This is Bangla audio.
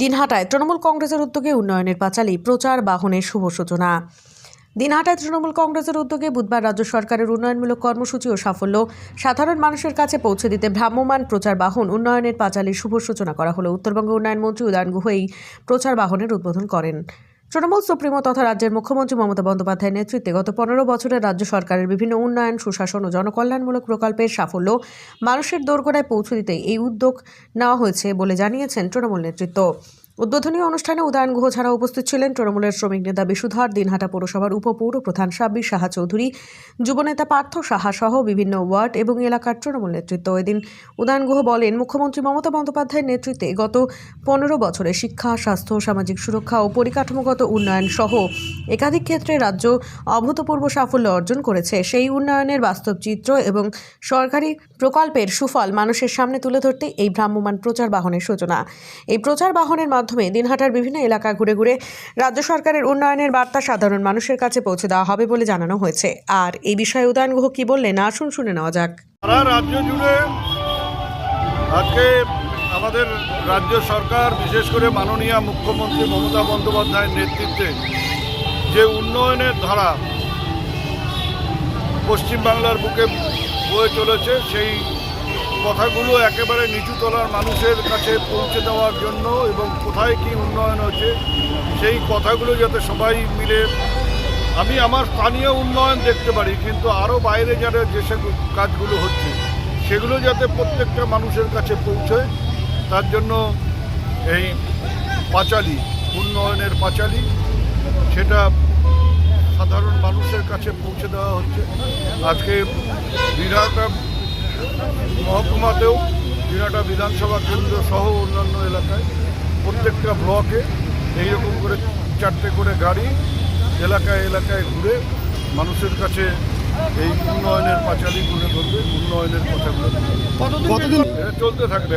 দিনহাটায় তৃণমূল কংগ্রেসের উদ্যোগে উন্নয়নের পাঁচালী, প্রচার বাহনের শুভ সূচনা। দিনহাটায় তৃণমূল কংগ্রেসের উদ্যোগে বুধবার রাজ্য সরকারের উন্নয়নমূলক কর্মসূচি ও সাফল্য সাধারণ মানুষের কাছে পৌঁছে দিতে ভ্রাম্যমান প্রচার বাহন উন্নয়নের পাঁচালীর শুভ সূচনা করা হলো। উত্তরবঙ্গ উন্নয়ন মন্ত্রী উদয়ন গুহ এই প্রচার বাহনের উদ্বোধন করেন। তৃণমূল, সুপ্রিমো তথা রাজ্যের মুখ্যমন্ত্রী মমতা বন্দ্যোপাধ্যায়ের নেতৃত্বে গত পনেরো বছরের রাজ্য সরকারের বিভিন্ন উন্নয়ন, সুশাসন ও জনকল্যাণমূলক প্রকল্পের সাফল্য মানুষের দোরগোড়ায় পৌঁছে দিতে এই উদ্যোগ নেওয়া হয়েছে বলে জানিয়েছেন তৃণমূল নেতৃত্ব। উদ্বোধনী অনুষ্ঠানে উদয়ন গুহ ছাড়া উপস্থিত ছিলেন তৃণমূলের শ্রমিক নেতা বিশুধার, দিনহাটা পৌরসভার উপপৌর প্রধান সাব্বির সাহা চৌধুরী, যুবনেতা পার্থ সাহা সহ বিভিন্ন ওয়ার্ড এবং এলাকার তৃণমূল নেতৃত্ব। এদিন উদয়ন গুহ বলেন, মুখ্যমন্ত্রী মমতা বন্দ্যোপাধ্যায়ের নেতৃত্বে গত পনেরো বছরে শিক্ষা, স্বাস্থ্য, সামাজিক সুরক্ষা ও পরিকাঠামোগত উন্নয়ন সহ একাধিক ক্ষেত্রে রাজ্য অভূতপূর্ব সাফল্য অর্জন করেছে। সেই উন্নয়নের বাস্তব চিত্র এবং সরকারি প্রকল্পের সুফল মানুষের সামনে তুলে ধরতে এই ভ্রাম্যমাণ প্রচার বাহনের সূচনা। এই প্রচার বাহনের মাধ্যমে দিনহাটার বিভিন্ন এলাকা ঘুরে ঘুরে রাজ্য সরকারের উন্নয়নের বার্তা সাধারণ মানুষের কাছে পৌঁছে দেওয়া হবে বলে জানানো হয়েছে। আর এই বিষয়ে উদয়ন গুহ কি বললেন, আসুন শুনে নেওয়া যাক। রাজ্য জুড়ে আজকে আমাদের রাজ্য সরকার, বিশেষ করে মাননীয় মুখ্যমন্ত্রী মমতা বন্দ্যোপাধ্যায়ের নেতৃত্বে যে উন্নয়নের ধারা পশ্চিমবাংলার বুকে বয়ে চলেছে, সেই কথাগুলো একেবারে নিচু তলার মানুষের কাছে পৌঁছে দেওয়ার জন্য এবং কোথায় কি উন্নয়ন হচ্ছে সেই কথাগুলো যাতে সবাই মিলে, আমি আমার স্থানীয় উন্নয়ন দেখতে পারি, কিন্তু আরও বাইরে যারা যেসব কাজগুলো হচ্ছে, সেগুলো যাতে প্রত্যেকটা মানুষের কাছে পৌঁছয়, তার জন্য এই পাঁচালি, উন্নয়নের পাঁচালি, সেটা সাধারণ মানুষের কাছে পৌঁছে দেওয়া হচ্ছে। আজকে বিরাটা মহকুমাতেও বিরাটা বিধানসভা কেন্দ্র সহ অন্যান্য এলাকায় প্রত্যেকটা ব্লকে এইরকম করে চারটে করে গাড়ি এলাকায় এলাকায় ঘুরে মানুষের কাছে এই উন্নয়নের পাঁচালি তুলে ধরবে উন্নয়নের কথাগুলো কতদিন চলতে থাকবে